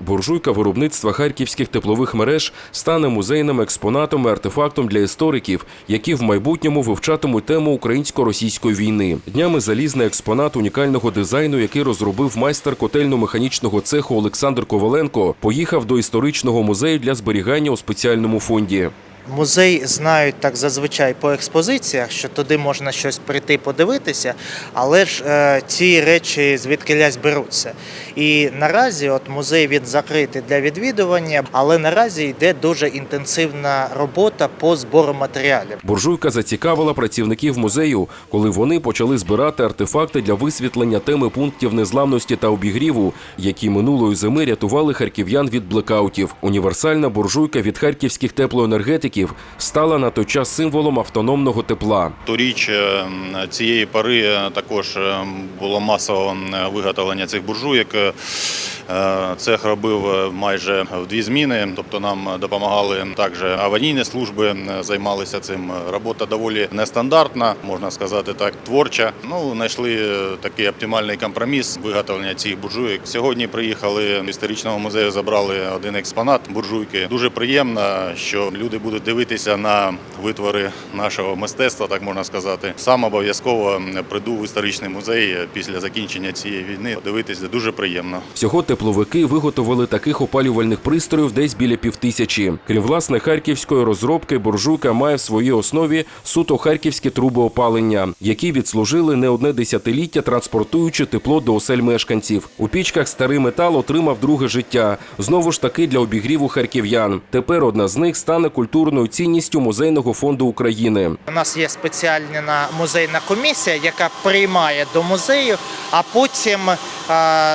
Буржуйка виробництва харківських теплових мереж стане музейним експонатом і артефактом для істориків, які в майбутньому вивчатимуть тему українсько-російської війни. Днями залізний експонат унікального дизайну, який розробив майстер котельно-механічного цеху Олександр Коваленко, поїхав до історичного музею для зберігання у спеціальному фонді. Музей знають так зазвичай по експозиціях, що туди можна щось прийти подивитися, але ж е, ці речі звідкилясь беруться. І наразі от музей він закритий для відвідування, але наразі йде дуже інтенсивна робота по збору матеріалів. Буржуйка зацікавила працівників музею, коли вони почали збирати артефакти для висвітлення теми пунктів незламності та обігріву, які минулої зими рятували харків'ян від блекаутів. Універсальна буржуйка від харківських теплоенергетиків стала на той час символом автономного тепла. Торіч е, цієї пори е, також е, було масове е, виготовлення цих буржуєк. Е, Цех робив е, майже в дві зміни, тобто нам допомагали також аварійні служби, е, займалися цим. Робота доволі нестандартна, можна сказати так, творча. Ну, знайшли такий оптимальний компроміс виготовлення цих буржуєк. Сьогодні приїхали в історичному музею, забрали один експонат буржуйки. Дуже приємно, що люди будуть дивитися на витвори нашого мистецтва, так можна сказати. Сам обов'язково прийду в історичний музей після закінчення цієї війни. Дивитися дуже приємно. Всього тепловики виготовили таких опалювальних пристроїв десь біля півтисячі. Крім власне харківської розробки, буржуйка має в своїй основі суто харківські труби опалення, які відслужили не одне десятиліття, транспортуючи тепло до осель мешканців. У пічках старий метал отримав друге життя. Знову ж таки для обігріву харків'ян. Тепер одна з них стане культурною цінністю музейного фонду України. У нас є спеціальна музейна комісія, яка приймає до музею, а потім,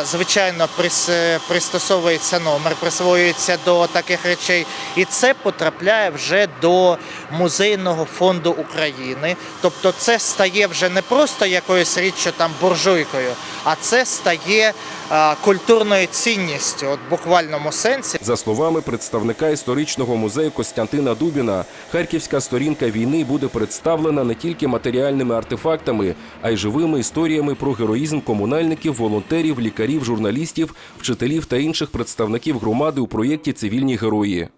звичайно, прис- пристосовується номер, присвоюється до таких речей, і це потрапляє вже до музейного фонду України. Тобто, це стає вже не просто якоюсь річчю там буржуйкою, а це стає е, культурною цінністю, от буквальному сенсі. За словами представника історичного музею Костянтина Дубіна, харківська сторінка війни буде представлена не тільки матеріальними артефактами, а й живими історіями про героїзм комунальників, волонтерів, лікарів, журналістів, вчителів та інших представників громади у проєкті Цивільні герої.